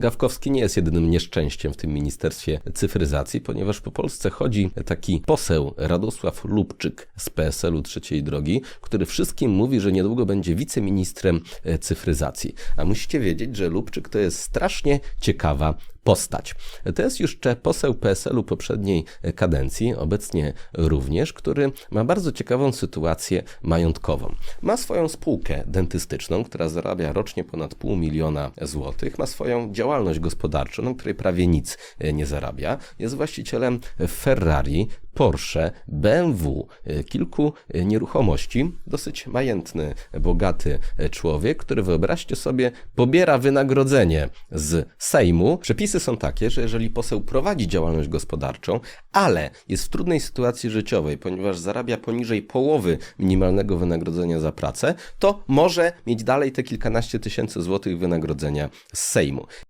Gawkowski nie jest jedynym nieszczęściem w tym Ministerstwie Cyfryzacji, ponieważ po Polsce chodzi taki poseł Radosław Lubczyk z PSL-u Trzeciej Drogi, który wszystkim mówi, że niedługo będzie wiceministrem e, cyfryzacji. A musicie wiedzieć, że Lubczyk to jest strasznie ciekawa postać. To jest jeszcze poseł PSL-u poprzedniej kadencji, obecnie również, który ma bardzo ciekawą sytuację majątkową. Ma swoją spółkę dentystyczną, która zarabia rocznie ponad pół miliona złotych, ma swoją działalność gospodarczą, na której prawie nic e, nie zarabia, jest właścicielem Ferrari, Porsche, BMW, e, kilku e, nieruchomości, dosyć majętny, bogaty człowiek, który wyobraźcie sobie, pobiera wynagrodzenie z Sejmu. Przepisy są takie, że jeżeli poseł prowadzi działalność gospodarczą, ale jest w trudnej sytuacji życiowej, ponieważ zarabia poniżej połowy minimalnego wynagrodzenia za pracę, to może mieć dalej te kilkanaście tysięcy złotych wynagrodzenia z Sejmu.